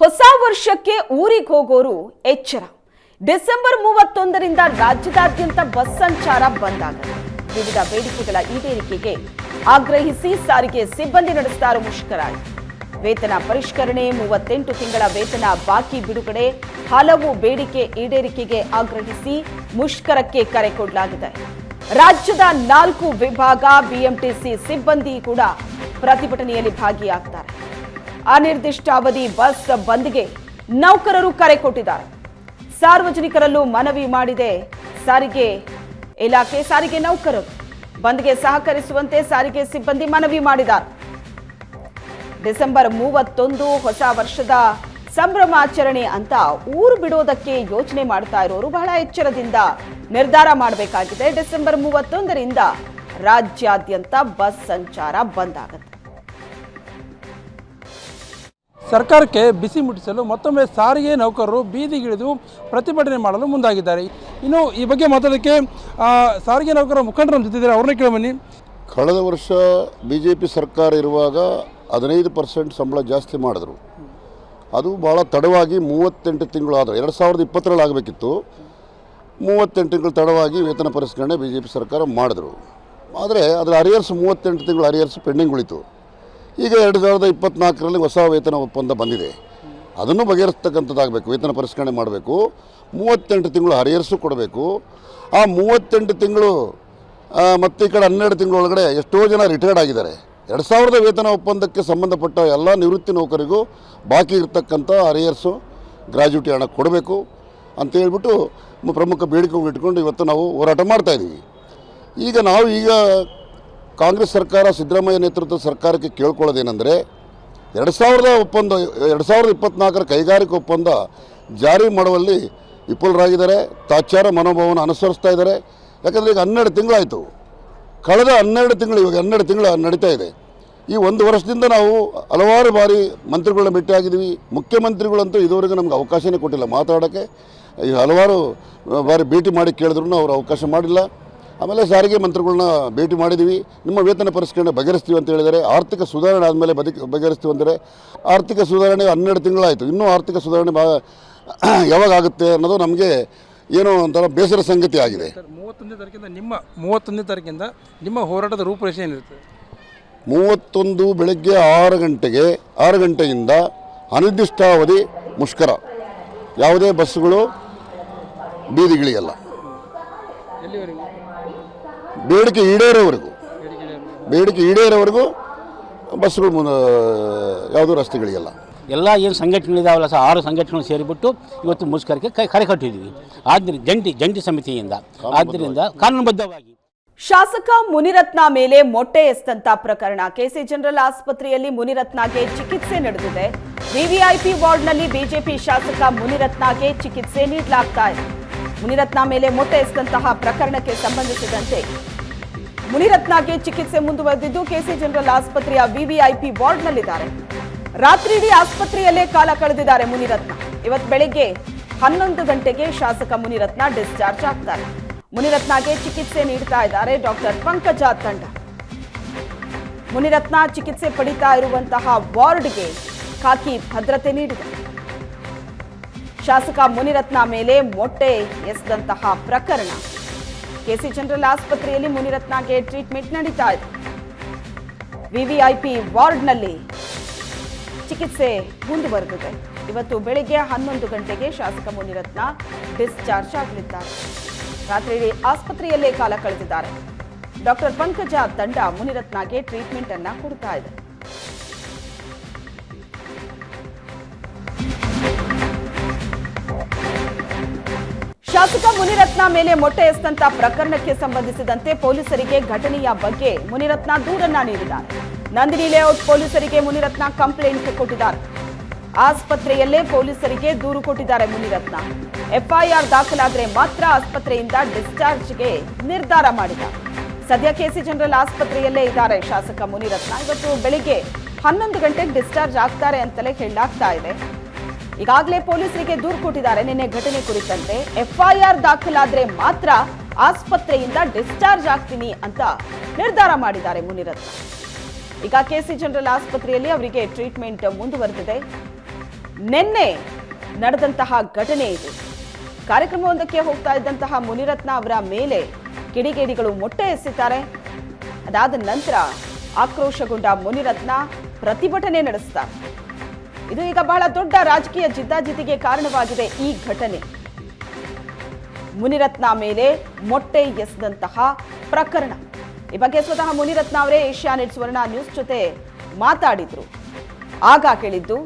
ಹೊಸ ವರ್ಷಕ್ಕೆ ಊರಿಗೆ ಹೋಗೋರು ಎಚ್ಚರ. ಡಿಸೆಂಬರ್ ಮೂವತ್ತೊಂದರಿಂದ ರಾಜ್ಯದಾದ್ಯಂತ ಬಸ್ ಸಂಚಾರ ಬಂದ್ ಆಗುತ್ತೆ. ವಿವಿಧ ಬೇಡಿಕೆಗಳ ಈಡೇರಿಕೆಗೆ ಆಗ್ರಹಿಸಿ ಸಾರಿಗೆ ಸಿಬ್ಬಂದಿ ನಡೆಸಿದ ಮುಷ್ಕರ. ವೇತನ ಪರಿಷ್ಕರಣೆ, ಮೂವತ್ತೆಂಟು ತಿಂಗಳ ವೇತನ ಬಾಕಿ ಬಿಡುಗಡೆ, ಹಲವು ಬೇಡಿಕೆ ಈಡೇರಿಕೆಗೆ ಆಗ್ರಹಿಸಿ ಮುಷ್ಕರಕ್ಕೆ ಕರೆ ಕೊಡಲಾಗಿದೆ. ರಾಜ್ಯದ ನಾಲ್ಕು ವಿಭಾಗ, ಬಿಎಂಟಿಸಿ ಸಿಬ್ಬಂದಿ ಕೂಡ ಪ್ರತಿಭಟನೆಯಲ್ಲಿ ಭಾಗಿಯಾಗ್ತಾರೆ. ಅನಿರ್ದಿಷ್ಟಾವಧಿ ಬಸ್ ಬಂದ್ಗೆ ನೌಕರರು ಕರೆ ಕೊಟ್ಟಿದ್ದಾರೆ. ಸಾರ್ವಜನಿಕರಲ್ಲೂ ಮನವಿ ಮಾಡಿದೆ. ಸಾರಿಗೆ ಇಲಾಖೆ ಸಾರಿಗೆ ನೌಕರರು ಬಂದ್ಗೆ ಸಹಕರಿಸುವಂತೆ ಸಾರಿಗೆ ಸಿಬ್ಬಂದಿ ಮನವಿ ಮಾಡಿದ್ದಾರೆ. ಡಿಸೆಂಬರ್ ಮೂವತ್ತೊಂದು ಹೊಸ ವರ್ಷದ ಸಂಭ್ರಮಾಚರಣೆ ಅಂತ ಊರು ಬಿಡೋದಕ್ಕೆ ಯೋಚನೆ ಮಾಡ್ತಾ ಇರೋರು ಬಹಳ ಎಚ್ಚರದಿಂದ ನಿರ್ಧಾರ ಮಾಡಬೇಕಾಗಿದೆ. ಡಿಸೆಂಬರ್ ಮೂವತ್ತೊಂದರಿಂದ ರಾಜ್ಯಾದ್ಯಂತ ಬಸ್ ಸಂಚಾರ ಬಂದ್ ಆಗುತ್ತೆ. ಸರ್ಕಾರಕ್ಕೆ ಬಿಸಿ ಮುಟ್ಟಿಸಲು ಮತ್ತೊಮ್ಮೆ ಸಾರಿಗೆ ನೌಕರರು ಬೀದಿಗಿಳಿದು ಪ್ರತಿಭಟನೆ ಮಾಡಲು ಮುಂದಾಗಿದ್ದಾರೆ. ಇನ್ನು ಈ ಬಗ್ಗೆ ಮಾತಾಡೋಕ್ಕೆ ಸಾರಿಗೆ ನೌಕರರ ಮುಖಂಡರು ನಮ್ಮ ಜೊತೆ ಅವ್ರನ್ನ ಕೇಳಿ ಬನ್ನಿ. ಕಳೆದ ವರ್ಷ ಬಿ ಜೆ ಪಿ ಸರ್ಕಾರ ಇರುವಾಗ ಹದಿನೈದು ಪರ್ಸೆಂಟ್ ಸಂಬಳ ಜಾಸ್ತಿ ಮಾಡಿದ್ರು. ಅದು ಭಾಳ ತಡವಾಗಿ ಮೂವತ್ತೆಂಟು ತಿಂಗಳು ಎರಡು ಸಾವಿರದ ಇಪ್ಪತ್ತರಲ್ಲಿ ಆಗಬೇಕಿತ್ತು. ಮೂವತ್ತೆಂಟು ತಿಂಗಳು ತಡವಾಗಿ ವೇತನ ಪರಿಷ್ಕರಣೆ ಬಿ ಜೆ ಪಿ ಸರ್ಕಾರ ಮಾಡಿದ್ರು. ಆದರೆ ಅದರ ಅರಿಯರ್ಸ್ ಮೂವತ್ತೆಂಟು ತಿಂಗಳು ಅರಿಯರ್ಸ್ ಪೆಂಡಿಂಗ್ ಉಳಿತು. ಈಗ ಎರಡು ಸಾವಿರದ ಇಪ್ಪತ್ನಾಲ್ಕರಲ್ಲಿ ಹೊಸ ವೇತನ ಒಪ್ಪಂದ ಬಂದಿದೆ. ಅದನ್ನು ಬಗೆಹರಿಸ್ತಕ್ಕಂಥದ್ದಾಗಬೇಕು. ವೇತನ ಪರಿಷ್ಕರಣೆ ಮಾಡಬೇಕು. ಮೂವತ್ತೆಂಟು ತಿಂಗಳು ಹರಿಯರ್ಸು ಕೊಡಬೇಕು. ಆ ಮೂವತ್ತೆಂಟು ತಿಂಗಳು ಮತ್ತು ಈ ಕಡೆ ಹನ್ನೆರಡು ತಿಂಗಳೊಳಗಡೆ ಎಷ್ಟೋ ಜನ ರಿಟೈರ್ಡ್ ಆಗಿದ್ದಾರೆ. ಎರಡು ಸಾವಿರದ ವೇತನ ಒಪ್ಪಂದಕ್ಕೆ ಸಂಬಂಧಪಟ್ಟ ಎಲ್ಲ ನಿವೃತ್ತಿ ನೌಕರಿಗೂ ಬಾಕಿ ಇರತಕ್ಕಂಥ ಹರಿಯರ್ಸು ಗ್ರಾಜ್ಯುಟಿ ಹಣ ಕೊಡಬೇಕು ಅಂತ ಹೇಳ್ಬಿಟ್ಟು ಪ್ರಮುಖ ಬೇಡಿಕೆ ಇಟ್ಕೊಂಡು ಇವತ್ತು ನಾವು ಹೋರಾಟ ಮಾಡ್ತಾ ಇದ್ದೀವಿ ಈಗ ನಾವು ಈಗ ಕಾಂಗ್ರೆಸ್ ಸರ್ಕಾರ, ಸಿದ್ದರಾಮಯ್ಯ ನೇತೃತ್ವದ ಸರ್ಕಾರಕ್ಕೆ ಕೇಳ್ಕೊಳ್ಳೋದೇನೆಂದರೆ, ಎರಡು ಸಾವಿರದ ಒಪ್ಪಂದ ಎರಡು ಸಾವಿರದ ಇಪ್ಪತ್ತ್ನಾಲ್ಕರ ಕೈಗಾರಿಕಾ ಒಪ್ಪಂದ ಜಾರಿ ಮಾಡುವಲ್ಲಿ ವಿಫುಲರಾಗಿದ್ದಾರೆ. ತಾಚಾರ ಮನೋಭಾವನ ಅನುಸರಿಸ್ತಾ ಇದ್ದಾರೆ. ಯಾಕಂದರೆ ಈಗ ಹನ್ನೆರಡು ತಿಂಗಳಾಯಿತು. ಕಳೆದ ಹನ್ನೆರಡು ತಿಂಗಳು, ಇವಾಗ ಹನ್ನೆರಡು ತಿಂಗಳು ನಡೀತಾ ಇದೆ. ಈ ಒಂದು ವರ್ಷದಿಂದ ನಾವು ಹಲವಾರು ಬಾರಿ ಮಂತ್ರಿಗಳನ್ನ ಭೇಟಿಯಾಗಿದ್ದೀವಿ ಮುಖ್ಯಮಂತ್ರಿಗಳಂತೂ ಇದುವರೆಗೂ ನಮ್ಗೆ ಅವಕಾಶನೇ ಕೊಟ್ಟಿಲ್ಲ ಮಾತಾಡೋಕ್ಕೆ ಈ ಹಲವಾರು ಬಾರಿ ಭೇಟಿ ಮಾಡಿ ಕೇಳಿದ್ರು ಅವರು ಅವಕಾಶ ಮಾಡಿಲ್ಲ. ಆಮೇಲೆ ಸಾರಿಗೆ ಮಂತ್ರಿಗಳನ್ನ ಭೇಟಿ ಮಾಡಿದ್ದೀವಿ ನಿಮ್ಮ ವೇತನ ಪರಿಷ್ಕರಣೆ ಬಗೆಹರಿಸ್ತೀವಿ ಅಂತ ಹೇಳಿದರೆ ಆರ್ಥಿಕ ಸುಧಾರಣೆ ಆದಮೇಲೆ ಬದುಕಿ ಬಗೆಹರಿಸ್ತೀವಿ ಅಂದರೆ ಆರ್ಥಿಕ ಸುಧಾರಣೆ ಹನ್ನೆರಡು ತಿಂಗಳಾಯಿತು. ಇನ್ನೂ ಆರ್ಥಿಕ ಸುಧಾರಣೆ ಬಾ ಯಾವಾಗ ಆಗುತ್ತೆ ಅನ್ನೋದು ನಮಗೆ ಏನೋ ಒಂಥರ ಬೇಸರ ಸಂಗತಿ ಆಗಿದೆ. ಮೂವತ್ತೊಂದನೇ ತಾರೀಕಿಂದ ನಿಮ್ಮ ಮೂವತ್ತೊಂದನೇ ತಾರೀಕಿಂದ ನಿಮ್ಮ ಹೋರಾಟದ ರೂಪುರೇಷೆ ಏನಿರುತ್ತೆ? ಮೂವತ್ತೊಂದು ಬೆಳಗ್ಗೆ ಆರು ಗಂಟೆಗೆ ಆರು ಗಂಟೆಯಿಂದ ಅನಿರ್ದಿಷ್ಟಾವಧಿ ಮುಷ್ಕರ. ಯಾವುದೇ ಬಸ್ಸುಗಳು ಬೀದಿಗಿಳಿಯಲ್ಲ. ಎಲ್ಲಿವರೆಗೂ? ಬೇಡಿಕೆ ಈಡೇರೋವರೆಗೂ ಬೇಡಿಕೆ ಈಡೇರೋವರೆಗೂ ಬಸ್ಗಳು ಮುಂದೆ ಯಾವುದೂ ರಸ್ತೆಗಳಿಗೆಲ್ಲ ಎಲ್ಲ ಏನು ಸಂಘಟನೆಗಳಿದಾವಲ್ಲ ಸಹ ಆರು ಸಂಘಟನೆಗಳು ಸೇರಿಬಿಟ್ಟು ಇವತ್ತು ಮುಷ್ಕರಕ್ಕೆ ಕೈ ಕರೆ ಕಟ್ಟಿದ್ದೀವಿ. ಆದ್ದರಿಂದ ಜಂಟಿ ಜಂಟಿ ಸಮಿತಿಯಿಂದ. ಆದ್ದರಿಂದ ಕಾನೂನುಬದ್ಧವಾಗಿ. ಶಾಸಕ ಮುನಿರತ್ನ ಮೇಲೆ ಮೊಟ್ಟೆ ಎಸ್ತಂತ ಪ್ರಕರಣ. ಕೆಸಿ ಜನರಲ್ ಆಸ್ಪತ್ರೆಯಲ್ಲಿ ಮುನಿರತ್ನಗೆ ಚಿಕಿತ್ಸೆ ನಡೆದಿದೆ. ವಿವಿಐಪಿ ವಾರ್ಡ್ನಲ್ಲಿ ಬಿಜೆಪಿ ಶಾಸಕ ಮುನಿರತ್ನಗೆ ಚಿಕಿತ್ಸೆ ನೀಡಲಾಗ್ತಾ ಇದೆ. ಮುನಿರತ್ನ ಮೇಲೆ ಮೊಟ್ಟೆ ಎಸ್ತಂತಹ ಪ್ರಕರಣಕ್ಕೆ ಸಂಬಂಧಿಸಿದಂತೆ ಮುನಿರತ್ನಗೆ ಚಿಕಿತ್ಸೆ ಮುಂದುವರೆದಿದ್ದು ಕೆಸಿ ಜನರಲ್ ಆಸ್ಪತ್ರೆಯ ವಿವಿಐಪಿ ವಾರ್ಡ್ನಲ್ಲಿದ್ದಾರೆ. ರಾತ್ರಿ ಇಡೀ ಆಸ್ಪತ್ರೆಯಲ್ಲೇ ಕಾಲ ಕಳೆದಿದ್ದಾರೆ ಮುನಿರತ್ನ. ಇವತ್ತು ಬೆಳಿಗ್ಗೆ ಹನ್ನೊಂದು ಗಂಟೆಗೆ ಶಾಸಕ ಮುನಿರತ್ನ ಡಿಸ್ಚಾರ್ಜ್ ಆಗ್ತಾರೆ. ಮುನಿರತ್ನಗೆ ಚಿಕಿತ್ಸೆ ನೀಡ್ತಾ ಇದ್ದಾರೆ ಡಾಕ್ಟರ್ ಪಂಕಜ ತಂಡ. ಮುನಿರತ್ನ ಚಿಕಿತ್ಸೆ ಪಡಿತಾ ಇರುವಂತಹ ವಾರ್ಡ್ಗೆ ಖಾಕಿ ಭದ್ರತೆ ನೀಡಿದೆ. ಶಾಸಕ ಮುನಿರತ್ನ ಮೇಲೆ ಮೊಟ್ಟೆ ಎಸೆದಂತಹ ಪ್ರಕರಣ. ಕೆಸಿ ಜನರಲ್ ಆಸ್ಪತ್ರೆಯಲ್ಲಿ ಮುನಿರತ್ನಗೆ ಟ್ರೀಟ್ಮೆಂಟ್ ನಡೀತಾ ಇದೆ ವಿವಿಐಪಿ ವಾರ್ಡ್ನಲ್ಲಿ ಚಿಕಿತ್ಸೆ ಮುಂದುವರೆದಿದೆ. ಇವತ್ತು ಬೆಳಿಗ್ಗೆ ಹನ್ನೊಂದು ಗಂಟೆಗೆ ಶಾಸಕ ಮುನಿರತ್ನ ಡಿಸ್ಚಾರ್ಜ್ ಆಗಲಿದ್ದಾರೆ. ರಾತ್ರಿ ಆಸ್ಪತ್ರೆಯಲ್ಲೇ ಕಾಲ ಕಳೆದಿದ್ದಾರೆ. ಡಾಕ್ಟರ್ ಪಂಕಜ ತಂಡ ಮುನಿರತ್ನಗೆ ಟ್ರೀಟ್ಮೆಂಟ್ ಅನ್ನ ಕೊಡ್ತಾ ಇದೆ. ಶಾಸಕ ಮುನಿರತ್ನ ಮೇಲೆ ಮೊಟ್ಟೆ ಎಸ್ತಂತ ಪ್ರಕರಣಕ್ಕೆ ಸಂಬಂಧಿಸಿದಂತೆ ಪೊಲೀಸರಿಗೆ ಘಟನೆಯ ಬಗ್ಗೆ ಮುನಿರತ್ನ ದೂರನ್ನ ನೀಡಿದ್ದಾರೆ. ನಂದಿನಿ ಲೇಔಟ್ ಪೊಲೀಸರಿಗೆ ಮುನಿರತ್ನ ಕಂಪ್ಲೇಂಟ್ ಕೊಟ್ಟಿದ್ದಾರೆ. ಆಸ್ಪತ್ರೆಯಲ್ಲೇ ಪೊಲೀಸರಿಗೆ ದೂರು ಕೊಟ್ಟಿದ್ದಾರೆ ಮುನಿರತ್ನ. ಎಫ್ಐಆರ್ ದಾಖಲಾದರೆ ಮಾತ್ರ ಆಸ್ಪತ್ರೆಯಿಂದ ಡಿಸ್ಚಾರ್ಜ್ಗೆ ನಿರ್ಧಾರ ಮಾಡಿದ ಸದ್ಯ ಕೆಸಿ ಜನರಲ್ ಆಸ್ಪತ್ರೆಯಲ್ಲೇ ಇದ್ದಾರೆ ಶಾಸಕ ಮುನಿರತ್ನ. ಇವತ್ತು ಬೆಳಿಗ್ಗೆ ಹನ್ನೊಂದು ಗಂಟೆಗೆ ಡಿಸ್ಚಾರ್ಜ್ ಆಗ್ತಾರೆ ಅಂತಲೇ ಹೇಳಲಾಗ್ತಾ ಇದೆ. ಈಗಾಗಲೇ ಪೊಲೀಸರಿಗೆ ದೂರು ಕೊಟ್ಟಿದ್ದಾರೆ. ನಿನ್ನೆ ಘಟನೆ ಕುರಿತಂತೆ ಎಫ್ಐಆರ್ ದಾಖಲಾದ್ರೆ ಮಾತ್ರ ಆಸ್ಪತ್ರೆಯಿಂದ ಡಿಸ್ಚಾರ್ಜ್ ಆಗ್ತೀನಿ ಅಂತ ನಿರ್ಧಾರ ಮಾಡಿದ್ದಾರೆ ಮುನಿರತ್ನ. ಈಗ ಕೆಸಿ ಜನರಲ್ ಆಸ್ಪತ್ರೆಯಲ್ಲಿ ಅವರಿಗೆ ಟ್ರೀಟ್ಮೆಂಟ್ ಮುಂದುವರೆದಿದೆ. ನಿನ್ನೆ ನಡೆದಂತಹ ಘಟನೆ ಇದು. ಕಾರ್ಯಕ್ರಮವೊಂದಕ್ಕೆ ಹೋಗ್ತಾ ಇದ್ದಂತಹ ಮುನಿರತ್ನ ಅವರ ಮೇಲೆ ಕಿಡಿಗೇಡಿಗಳು ಮೊಟ್ಟೆ ಎಸೆತಾರೆ ಅದಾದ ನಂತರ ಆಕ್ರೋಶಗೊಂಡ ಮುನಿರತ್ನ ಪ್ರತಿಭಟನೆ ನಡೆಸ್ತಾರೆ. ಇದು ಈಗ ಬಹಳ ದೊಡ್ಡ ರಾಜಕೀಯ ಜಿದ್ದಾಜಿದ್ದಿಗೆ ಕಾರಣವಾಗಿದೆ ಈ ಘಟನೆ. ಮುನಿರತ್ನ ಮೇಲೆ ಮೊಟ್ಟೆ ಎಸೆದಂತಹ ಪ್ರಕರಣ. ಈ ಬಗ್ಗೆ ಸ್ವತಃ ಮುನಿರತ್ನ ಅವರೇ ಏಷ್ಯಾನೆಟ್ ಸುವರ್ಣ ನ್ಯೂಸ್ ಜೊತೆ ಮಾತಾಡಿದ್ರು. ಆಗ ಕೇಳಿದ್ದು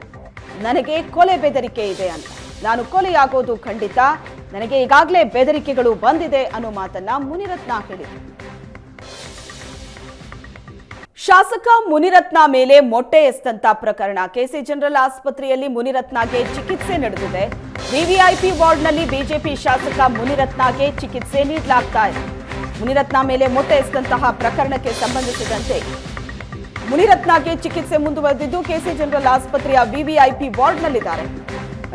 ನನಗೆ ಕೊಲೆ ಬೆದರಿಕೆ ಇದೆ ಅಂತ. ನಾನು ಕೊಲೆಯಾಗೋದು ಖಂಡಿತ, ನನಗೆ ಈಗಾಗಲೇ ಬೆದರಿಕೆಗಳು ಬಂದಿದೆ ಅನ್ನೋ ಮಾತನ್ನ ಮುನಿರತ್ನ ಹೇಳಿದ್ರು. ಶಾಸಕ ಮುನಿರತ್ನ ಮೇಲೆ ಮೊಟ್ಟೆ ಎಸ್ತಂತ ಪ್ರಕರಣ. ಕೆಸಿ ಜನರಲ್ ಆಸ್ಪತ್ರೆಯಲ್ಲಿ ಮುನಿರತ್ನಗೆ ಚಿಕಿತ್ಸೆ ನಡೆದಿದೆ. ವಿವಿಐಪಿ ವಾರ್ಡ್ನಲ್ಲಿ ಬಿಜೆಪಿ ಶಾಸಕ ಮುನಿರತ್ನಗೆ ಚಿಕಿತ್ಸೆ ನೀಡಲಾಗ್ತಾ ಇದೆ. ಮುನಿರತ್ನ ಮೇಲೆ ಮೊಟ್ಟೆ ಎಸ್ತಂತಹ ಪ್ರಕರಣಕ್ಕೆ ಸಂಬಂಧಿಸಿದಂತೆ ಮುನಿರತ್ನಗೆ ಚಿಕಿತ್ಸೆ ಮುಂದುವರೆದಿದ್ದು ಕೆಸಿ ಜನರಲ್ ಆಸ್ಪತ್ರೆಯ ವಿವಿಐಪಿ ವಾರ್ಡ್ನಲ್ಲಿದ್ದಾರೆ.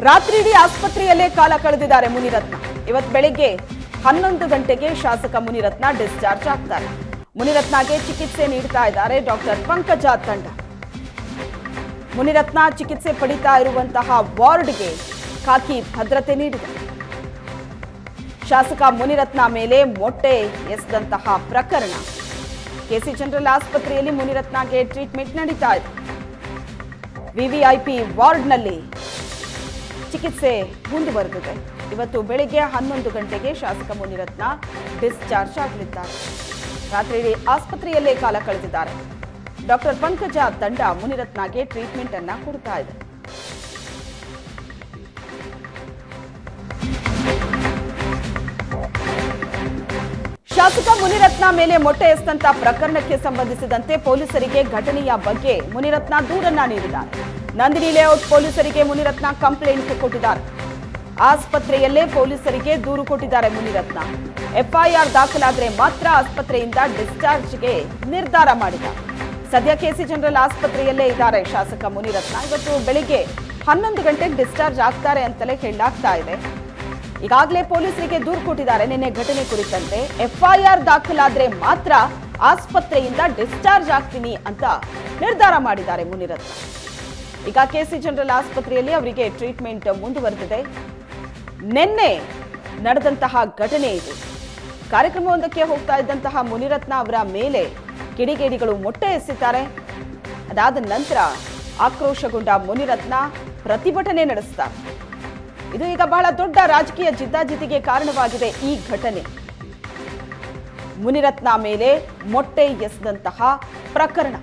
ರಾತ್ರಿ ಇಡೀ ಆಸ್ಪತ್ರೆಯಲ್ಲೇ ಕಾಲ ಕಳೆದಿದ್ದಾರೆ ಮುನಿರತ್ನ. ಇವತ್ತು ಬೆಳಿಗ್ಗೆ ಹನ್ನೊಂದು ಗಂಟೆಗೆ ಶಾಸಕ ಮುನಿರತ್ನ ಡಿಸ್ಚಾರ್ಜ್ ಆಗ್ತಾರೆ. ಮುನಿರತ್ನಗೆ ಚಿಕಿತ್ಸೆ ನೀಡ್ತಾ ಇದ್ದಾರೆ ಡಾಕ್ಟರ್ ಪಂಕಜ ತಂಡ. ಮುನಿರತ್ನ ಚಿಕಿತ್ಸೆ ಪಡಿತಾ ಇರುವಂತಹ ವಾರ್ಡ್ಗೆ ಖಾಕಿ ಭದ್ರತೆ ನೀಡಿದೆ. ಶಾಸಕ ಮುನಿರತ್ನ ಮೇಲೆ ಮೊಟ್ಟೆ ಎಸೆದಂತಹ ಪ್ರಕರಣ. ಕೆಸಿ ಜನರಲ್ ಆಸ್ಪತ್ರೆಯಲ್ಲಿ ಮುನಿರತ್ನಗೆ ಟ್ರೀಟ್ಮೆಂಟ್ ನಡೀತಾ ಇದೆ. ವಿವಿಐಪಿ ವಾರ್ಡ್ನಲ್ಲಿ ಚಿಕಿತ್ಸೆ ಮುಂದುವರೆದಿದೆ. ಇವತ್ತು ಬೆಳಿಗ್ಗೆ ಹನ್ನೊಂದು ಗಂಟೆಗೆ ಶಾಸಕ ಮುನಿರತ್ನ ಡಿಸ್ಚಾರ್ಜ್ ಆಗಲಿದ್ದಾರೆ. ರಾತ್ರಿ ಇಡೀ ಆಸ್ಪತ್ರೆಯಲ್ಲೇ ಕಾಲ ಕಳೆದಿದ್ದಾರೆ. ಡಾಕ್ಟರ್ ಪಂಕಜ ತಂಡ ಮುನಿರತ್ನಗೆ ಟ್ರೀಟ್ಮೆಂಟ್ ಅನ್ನ ಕೊಡ್ತಾ ಇದೆ. ಶಾಸಕ ಮುನಿರತ್ನ ಮೇಲೆ ಮೊಟ್ಟೆ ಎಸ್ತಂತ ಪ್ರಕರಣಕ್ಕೆ ಸಂಬಂಧಿಸಿದಂತೆ ಪೊಲೀಸರಿಗೆ ಘಟನೆಯ ಬಗ್ಗೆ ಮುನಿರತ್ನ ದೂರನ್ನ ನೀಡಿದ್ದಾರೆ. ನಂದಿನಿ ಲೇಔಟ್ ಪೊಲೀಸರಿಗೆ ಮುನಿರತ್ನ ಕಂಪ್ಲೇಂಟ್ ಕೊಟ್ಟಿದ್ದಾರೆ. ಆಸ್ಪತ್ರೆಯಲ್ಲೇ ಪೊಲೀಸರಿಗೆ ದೂರು ಕೊಟ್ಟಿದ್ದಾರೆ ಮುನಿರತ್ನ. ಎಫ್ಐಆರ್ ದಾಖಲಾದರೆ ಮಾತ್ರ ಆಸ್ಪತ್ರೆಯಿಂದ ಡಿಸ್ಚಾರ್ಜ್ಗೆ ನಿರ್ಧಾರ ಮಾಡಿದ. ಸದ್ಯ ಕೆಸಿ ಜನರಲ್ ಆಸ್ಪತ್ರೆಯಲ್ಲೇ ಇದ್ದಾರೆ ಶಾಸಕ ಮುನಿರತ್ನ. ಇವತ್ತು ಬೆಳಿಗ್ಗೆ ಹನ್ನೊಂದು ಗಂಟೆಗೆ ಡಿಸ್ಚಾರ್ಜ್ ಆಗ್ತಾರೆ ಅಂತಲೇ ಹೇಳಲಾಗ್ತಾ ಇದೆ. ಈಗಾಗಲೇ ಪೊಲೀಸರಿಗೆ ದೂರು ಕೊಟ್ಟಿದ್ದಾರೆ. ನಿನ್ನೆ ಘಟನೆ ಕುರಿತಂತೆ ಎಫ್ಐಆರ್ ದಾಖಲಾದರೆ ಮಾತ್ರ ಆಸ್ಪತ್ರೆಯಿಂದ ಡಿಸ್ಚಾರ್ಜ್ ಆಗ್ತೀನಿ ಅಂತ ನಿರ್ಧಾರ ಮಾಡಿದ್ದಾರೆ ಮುನಿರತ್ನ. ಈಗ ಕೆಸಿ ಜನರಲ್ ಆಸ್ಪತ್ರೆಯಲ್ಲಿ ಅವರಿಗೆ ಟ್ರೀಟ್ಮೆಂಟ್ ಮುಂದುವರೆದಿದೆ. ನಿನ್ನೆ ನಡೆದಂತಹ ಘಟನೆ ಇದು. ಕಾರ್ಯಕ್ರಮವೊಂದಕ್ಕೆ ಹೋಗ್ತಾ ಇದ್ದಂತಹ ಮುನಿರತ್ನ ಅವರ ಮೇಲೆ ಕಿಡಿಗೇಡಿಗಳು ಮೊಟ್ಟೆ ಎಸೆತಾರೆ. ಅದಾದ ನಂತರ ಆಕ್ರೋಶಗೊಂಡ ಮುನಿರತ್ನ ಪ್ರತಿಭಟನೆ ನಡೆಸ್ತಾರೆ. ಇದು ಈಗ ಬಹಳ ದೊಡ್ಡ ರಾಜಕೀಯ ಜಿದ್ದಾಜಿದ್ದಿಗೆ ಕಾರಣವಾಗಿದೆ ಈ ಘಟನೆ. ಮುನಿರತ್ನ ಮೇಲೆ ಮೊಟ್ಟೆ ಎಸೆದಂತಹ ಪ್ರಕರಣ.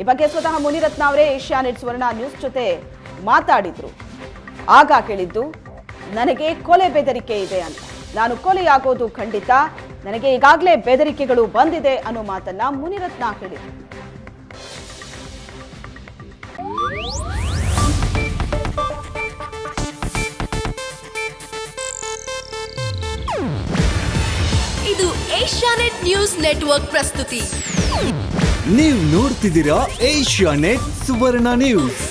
ಈ ಬಗ್ಗೆ ಸ್ವತಃ ಮುನಿರತ್ನ ಅವರೇ ಏಷ್ಯಾನೆಟ್ ಸುವರ್ಣ ನ್ಯೂಸ್ ಜೊತೆ ಮಾತಾಡಿದ್ರು. ಆಗ ಕೇಳಿದ್ದು ನನಗೆ ಕೊಲೆ ಬೆದರಿಕೆ ಇದೆ ಅಂತ. ನಾನು ಕೊಲೆಯಾಗೋದು ಖಂಡಿತ. ನನಗೆ ಈಗಾಗಲೇ ಬೆದರಿಕೆಗಳು ಬಂದಿದೆ ಅನ್ನೋ ಮಾತನ್ನ ಮುನಿರತ್ನ ಹೇಳಿದ್ರು. ಇದು ಏಷ್ಯಾನೆಟ್ ನ್ಯೂಸ್ ನೆಟ್ವರ್ಕ್ ಪ್ರಸ್ತುತಿ. ನೀವು ನೋಡ್ತಿದ್ದೀರಾ ಏಷ್ಯಾನೆಟ್ ಸುವರ್ಣ ನ್ಯೂಸ್.